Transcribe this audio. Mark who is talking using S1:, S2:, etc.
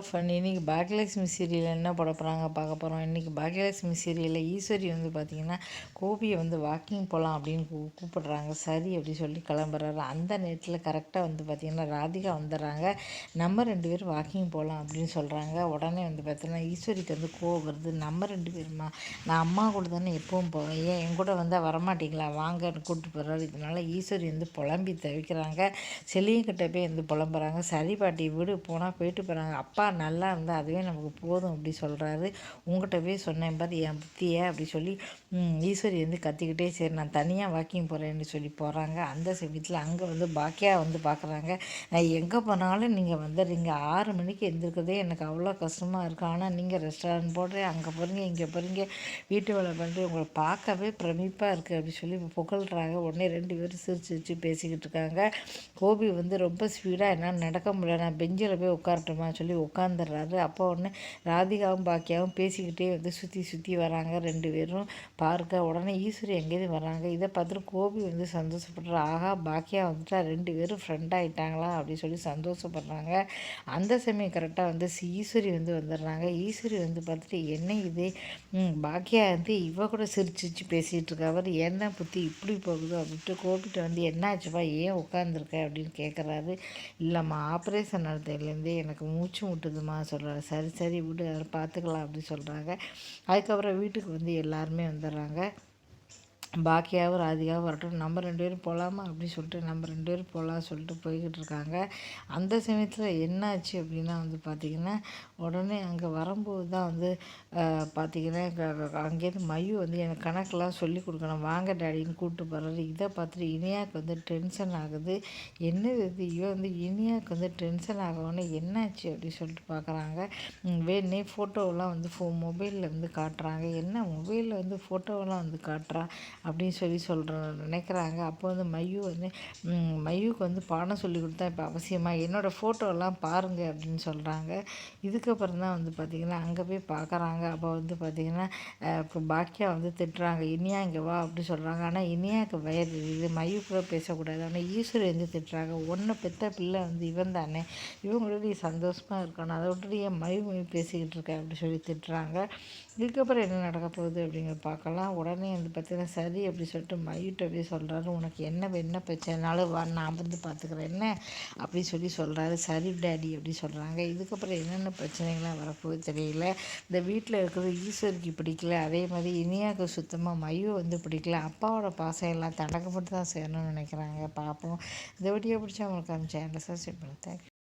S1: Fun இன்றைக்கி பாக்கியலட்சுமி சீரியலில் என்ன போட போகிறாங்க பார்க்க போகிறோம் இன்றைக்கி பாக்கியலட்சுமி சீரியலில் ஈஸ்வரி வந்து பார்த்திங்கன்னா கோபியை வந்து வாக்கிங் போகலாம் அப்படின்னு கூ கூப்பிடுறாங்க. சரி அப்படி சொல்லி கிளம்புறாரு. அந்த நேரத்தில் கரெக்டாக வந்து பார்த்திங்கன்னா ராதிகா வந்துடுறாங்க. நம்ம ரெண்டு பேரும் வாக்கிங் போகலாம் அப்படின்னு சொல்கிறாங்க உடனே வந்து பார்த்தீங்கன்னா ஈஸ்வரிக்கு வந்து கோவம் வருது. நம்ம ரெண்டு பேருமா? நான் அம்மா கூட தானே எப்பவும் போவேன். ஏன்? என் கூட வந்தால் வரமாட்டிங்களா? வாங்கன்னு கூப்பிட்டு போகிறாரு இதனால் ஈஸ்வரி வந்து புலம்பி தவிக்கிறாங்க. செல்லியங்கிட்ட போய் வந்து புலம்புறாங்க. சரி பாட்டி வீடு. போனால் போயிட்டு போகிறாங்க அப்பா அப்பா நல்லா இருந்தால் அதுவே நமக்கு போதும் அப்படி சொல்கிறாரு உங்கள்கிட்ட போய் சொன்னேன் பாரு என் புத்தியை அப்படி சொல்லி ஈஸ்வரி வந்து கத்திக்கிட்டே சரி நான் தனியாக வாக்கிங் போகிறேன்னு சொல்லி போகிறாங்க அந்த சமயத்தில் அங்கே வந்து பாக்கியா வந்து பார்க்குறாங்க நான் எங்கே போனாலும் நீங்கள் வந்துடுறீங்க. ஆறு மணிக்கு எழுந்திருக்கிறதே எனக்கு அவ்வளோ கஷ்டமாக இருக்குது ஆனால் நீங்கள் ரெஸ்டாரண்ட் போடுறேன் அங்கே போகிறீங்க இங்கே போகிறீங்க வீட்டு வேலை பண்ணுறேன் உங்களை பார்க்கவே பிரமிப்பாக இருக்குது அப்படி சொல்லி புகழ்கிறாங்க உடனே ரெண்டு பேரும் சிரிச்சு சிரிச்சு பேசிக்கிட்டு இருக்காங்க. கோபி வந்து ரொம்ப ஸ்பீடாக என்னால் நடக்க முடியல. நான் பெஞ்சில் போய் உட்காரட்டுமா சொல்லி உட்காந்துடுறாரு அப்போ ஒன்று ராதிகாவும் பாக்கியாவும் பேசிக்கிட்டே வந்து சுற்றி சுற்றி வராங்க ரெண்டு பேரும். பார்க்க உடனே ஈஸ்வரி எங்கேயும் வராங்க. இதை பார்த்துட்டு கோபி வந்து சந்தோஷப்படுற. ஆகா பாக்கியா வந்துட்டா. ரெண்டு பேரும் ஃப்ரெண்ட் ஆகிட்டாங்களா அப்படின்னு சொல்லி சந்தோஷப்படுறாங்க. அந்த சமயம் கரெக்டாக வந்து ஈஸ்வரி வந்து வந்துடுறாங்க. ஈஸ்வரி வந்து பார்த்துட்டு என்ன இது? பாக்கியா வந்து இவ கூட சிரிச்சிச்சு பேசிகிட்டு இருக்கா. அவர் என்ன புத்தி இப்படி போகுது? அப்படின்ட்டு கோபிட்ட வந்து என்னாச்சுப்பா? ஏன் உட்காந்துருக்க அப்படின்னு கேட்குறாரு இல்லைம்மா ஆப்ரேஷன் நடத்தையிலேருந்தே எனக்கு மூச்சு விட்டுதுமா சொல்கிறாங்க சரி சரி விடு அதை பார்த்துக்கலாம் அப்படின்னு சொல்கிறாங்க அதுக்கப்புறம் வீட்டுக்கு வந்து எல்லாருமே வந்துடுறாங்க. பாக்கியாவும் ராதிகாவும் வரட்டும். நம்ம ரெண்டு பேரும் போகலாமா அப்படின்னு சொல்லிட்டு நம்ம ரெண்டு பேரும் போகலாம் சொல்லிட்டு போய்கிட்டு இருக்காங்க. அந்த சமயத்தில் என்னாச்சு அப்படின்னா வந்து பார்த்திங்கன்னா உடனே அங்கே வரும்போது தான் வந்து பார்த்திங்கன்னா அங்கேருந்து மையம் வந்து எனக்கு கணக்கெல்லாம் சொல்லி கொடுக்கணும். வாங்க டேடின்னு கூப்பிட்டு போகிறாரு இதை பார்த்துட்டு இனியாவுக்கு வந்து டென்ஷன் ஆகுது. என்னது இது? இவன் வந்து இனியாவுக்கு வந்து டென்ஷன் ஆகணும்னு என்னாச்சு அப்படின்னு சொல்லிட்டு பார்க்குறாங்க வேணே ஃபோட்டோவெல்லாம் வந்து ஃபோ மொபைலில் வந்து காட்டுறாங்க. என்ன மொபைலில் வந்து ஃபோட்டோவெல்லாம் வந்து காட்டுறா? அப்படின்னு சொல்லி சொல்கிற நினைக்கிறாங்க. அப்போ வந்து மையு வந்து மையுக்கு வந்து பாடம் சொல்லி கொடுத்தா இப்போ அவசியமாக என்னோடய ஃபோட்டோலாம் பாருங்கள் அப்படின்னு சொல்கிறாங்க இதுக்கப்புறம் தான் வந்து பார்த்திங்கன்னா அங்கே போய் பார்க்குறாங்க அப்போ வந்து பார்த்திங்கன்னா இப்போ பாக்கியா வந்து திட்டுறாங்க. இனியா இங்கே வா அப்படி சொல்கிறாங்க ஆனால் இனியாவுக்கு வயது இது. மையு கூட பேசக்கூடாது. ஆனால் ஈஸ்வரி வந்து திட்டுறாங்க. ஒன்று பெத்த பிள்ளை வந்து இவன் தானே. இவங்களோட சந்தோஷமாக இருக்கணும். அதை விட்டுட்டு ஏன் மயு மயு பேசிக்கிட்டு இருக்க? அப்படி சொல்லி திட்டுறாங்க. இதுக்கப்புறம் என்ன நடக்க போகுது அப்படிங்கிற பார்க்கலாம். உடனே வந்து பார்த்திங்கன்னா சரி சரி அப்படி சொல்லிட்டு மயூட்ட போய் சொல்கிறாரு உனக்கு என்ன என்ன பிரச்சனைனாலும் வா நான் வந்து பார்த்துக்குறேன். என்ன அப்படி சொல்லி சொல்கிறாரு சரி டேடி அப்படி சொல்கிறாங்க இதுக்கப்புறம் என்னென்ன பிரச்சனைகள்லாம் வரப்போகுது தெரியல. இந்த வீட்டில் இருக்கிறது ஈஸ்வருக்கு பிடிக்கல. அதே மாதிரி இனியாவுக்கு சுத்தமாக மயு வந்து பிடிக்கல. அப்பாவோட பாசம் எல்லாம் தடக்கப்பட்டு தான் சேரணும்னு நினைக்கிறாங்க. பார்ப்போம் இந்த வீடியோ பிடிச்சா உங்களுக்கு அந்த சேனலை சப்ஸ்கிரைப் பண்ணி. தேங்க்யூ